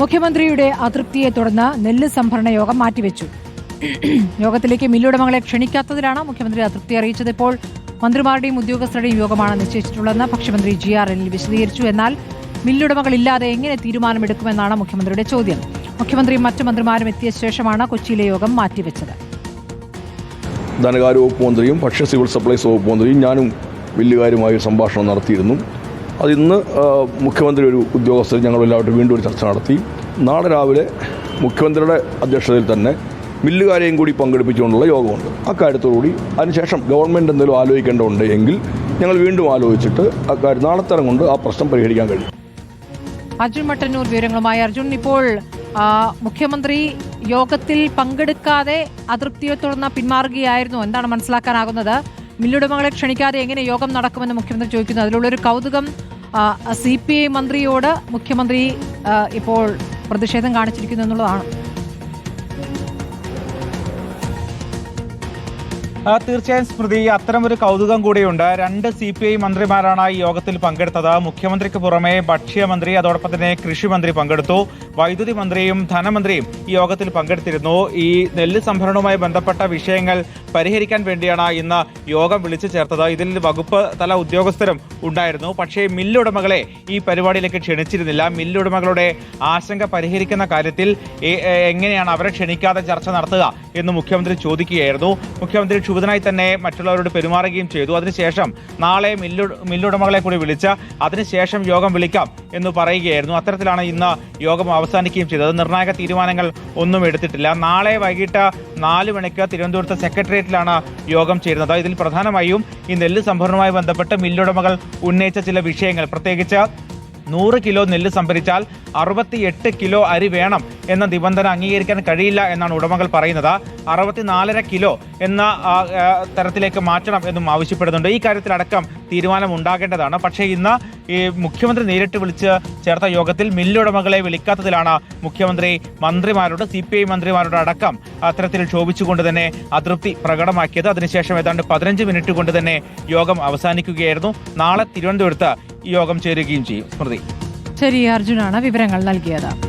മുഖ്യമന്ത്രിയുടെ അതൃപ്തിയെ തുടർന്ന് നെല്ല് സംഭരണ യോഗം മാറ്റിവെച്ചു. യോഗത്തിലേക്ക് മില്ലുടമകളെ ക്ഷണിക്കാത്തതിലാണ് മുഖ്യമന്ത്രി അതൃപ്തി അറിയിച്ചത്. ഇപ്പോൾ മന്ത്രിമാരുടെയും ഉദ്യോഗസ്ഥരുടെയും യോഗമാണ് നിശ്ചയിച്ചിട്ടുള്ളതെന്ന് ഭക്ഷ്യമന്ത്രി ജി ആർ എല്ലിൽ വിശദീകരിച്ചു. എന്നാൽ മില്ലുടമകളില്ലാതെ എങ്ങനെ തീരുമാനമെടുക്കുമെന്നാണ് മുഖ്യമന്ത്രിയുടെ ചോദ്യം. മുഖ്യമന്ത്രിയും മറ്റു മന്ത്രിമാരും എത്തിയ ശേഷമാണ് കൊച്ചിയിലെ യോഗം മാറ്റിവെച്ചത്. ധനകാര്യ വകുപ്പ് മന്ത്രിയും ഭക്ഷ്യ സിവിൽ സപ്ലൈസ് വകുപ്പ് മന്ത്രിയും ഞാനും മില്ലുകാരുമായി സംഭാഷണം നടത്തിയിരുന്നു. അത് ഇന്ന് മുഖ്യമന്ത്രി ഒരു ഉദ്യോഗസ്ഥർ ഞങ്ങൾ എല്ലാവരും വീണ്ടും ഒരു ചർച്ച നടത്തി. നാളെ രാവിലെ മുഖ്യമന്ത്രിയുടെ അധ്യക്ഷതയിൽ തന്നെ മില്ലുകാരെയും കൂടി പങ്കെടുപ്പിച്ചുകൊണ്ടുള്ള യോഗമുണ്ട്. അക്കാര്യത്തോടുകൂടി അതിനുശേഷം ഗവൺമെന്റ് എന്തെങ്കിലും ആലോചിക്കേണ്ടതുണ്ട് എങ്കിൽ ഞങ്ങൾ വീണ്ടും ആലോചിച്ചിട്ട് അക്കാര്യം നാളത്തരം കൊണ്ട് ആ പ്രശ്നം പരിഹരിക്കാൻ കഴിയും. അർജുൻ മട്ടന്നൂർ വിവരങ്ങളുമായി അർജുൻ. ഇപ്പോൾ മുഖ്യമന്ത്രി യോഗത്തിൽ പങ്കെടുക്കാതെ അതൃപ്തിയെ തുടർന്ന് പിന്മാറുകയായിരുന്നു. എന്താണ് മനസ്സിലാക്കാനാകുന്നത്? മില്ലുടമകളെ ക്ഷണിക്കാതെ എങ്ങനെ യോഗം നടക്കുമെന്ന് മുഖ്യമന്ത്രി ചോദിക്കുന്നു. അതിലുള്ളൊരു കൗതുകം സി പി ഐ മന്ത്രിയോട് മുഖ്യമന്ത്രി ഇപ്പോൾ പ്രതിഷേധം കാണിച്ചിരിക്കുന്നു എന്നുള്ളതാണ്. തീർച്ചയായും സ്മൃതി അത്തരമൊരു കൗതുകം കൂടിയുണ്ട്. രണ്ട് സി പി ഐ മന്ത്രിമാരാണ് ഈ യോഗത്തിൽ പങ്കെടുത്തത്. മുഖ്യമന്ത്രിക്ക് പുറമെ ഭക്ഷ്യമന്ത്രി അതോടൊപ്പം തന്നെ കൃഷിമന്ത്രി പങ്കെടുത്തു. വൈദ്യുതി മന്ത്രിയും ധനമന്ത്രിയും ഈ യോഗത്തിൽ പങ്കെടുത്തിരുന്നു. ഈ നെല്ല് സംഭരണവുമായി ബന്ധപ്പെട്ട വിഷയങ്ങൾ പരിഹരിക്കാൻ വേണ്ടിയാണ് ഇന്ന് യോഗം വിളിച്ചു ചേർത്തത്. ഇതിൽ വകുപ്പ് തല ഉദ്യോഗസ്ഥരും ഉണ്ടായിരുന്നു. പക്ഷേ മില്ലുടമകളെ ഈ പരിപാടിയിലേക്ക് ക്ഷണിച്ചിരുന്നില്ല. മില്ലുടമകളുടെ ആശങ്ക പരിഹരിക്കുന്ന കാര്യത്തിൽ എങ്ങനെയാണ് അവരെ ക്ഷണിക്കാതെ ചർച്ച നടത്തുക എന്ന് മുഖ്യമന്ത്രി ചോദിക്കുകയായിരുന്നു. മുഖ്യമന്ത്രി ക്ഷുഭിതനായി തന്നെ മറ്റുള്ളവരോട് പെരുമാറുകയും ചെയ്തു. അതിനുശേഷം നാളെ മില്ലു മില്ലുടമകളെ കൂടി വിളിച്ച് അതിനുശേഷം യോഗം വിളിക്കാം എന്ന് പറയുകയായിരുന്നു. അത്തരത്തിലാണ് ഇന്ന് യോഗം അവസാനിക്കുകയും ചെയ്തത്. നിർണായക തീരുമാനങ്ങൾ ഒന്നും എടുത്തിട്ടില്ല. നാളെ വൈകിട്ട് നാല് മണിക്ക് തിരുവനന്തപുരത്ത് സെക്രട്ടേറിയറ്റിലാണ് യോഗം ചേരുന്നത്. ഇതിൽ പ്രധാനമായും ഈ നെല്ല് സംഭരണവുമായി ബന്ധപ്പെട്ട് മില്ലുടമകൾ ഉന്നയിച്ച ചില വിഷയങ്ങൾ പ്രത്യേകിച്ച് നൂറ് കിലോ നെല്ല് സംഭരിച്ചാൽ അറുപത്തിയെട്ട് കിലോ അരി വേണം എന്ന നിബന്ധന അംഗീകരിക്കാൻ കഴിയില്ല എന്നാണ് ഉടമകൾ പറയുന്നത്. അറുപത്തിനാലര കിലോ എന്ന തരത്തിലേക്ക് മാറ്റണം എന്നും ആവശ്യപ്പെടുന്നുണ്ട്. ഈ കാര്യത്തിലടക്കം തീരുമാനം ഉണ്ടാകേണ്ടതാണ് പക്ഷേ ഇന്ന് ഈ മുഖ്യമന്ത്രി നേരിട്ട് വിളിച്ച് ചേർത്ത യോഗത്തിൽ മില്ലുടമകളെ വിളിക്കാത്തതിലാണ് മുഖ്യമന്ത്രി മന്ത്രിമാരോട് സി പി ഐ മന്ത്രിമാരോട് അടക്കം അത്തരത്തിൽ ക്ഷോഭിച്ചുകൊണ്ട് തന്നെ അതൃപ്തി പ്രകടമാക്കിയത്. അതിനുശേഷം ഏതാണ്ട് പതിനഞ്ച് മിനിറ്റ് കൊണ്ട് തന്നെ യോഗം അവസാനിക്കുകയായിരുന്നു. നാളെ തിരുവനന്തപുരത്ത് യോഗം ചേരുകയും ചെയ്യും. സ്മൃതി. ശരി അർജുനാണ് വിവരങ്ങൾ നൽകിയത്.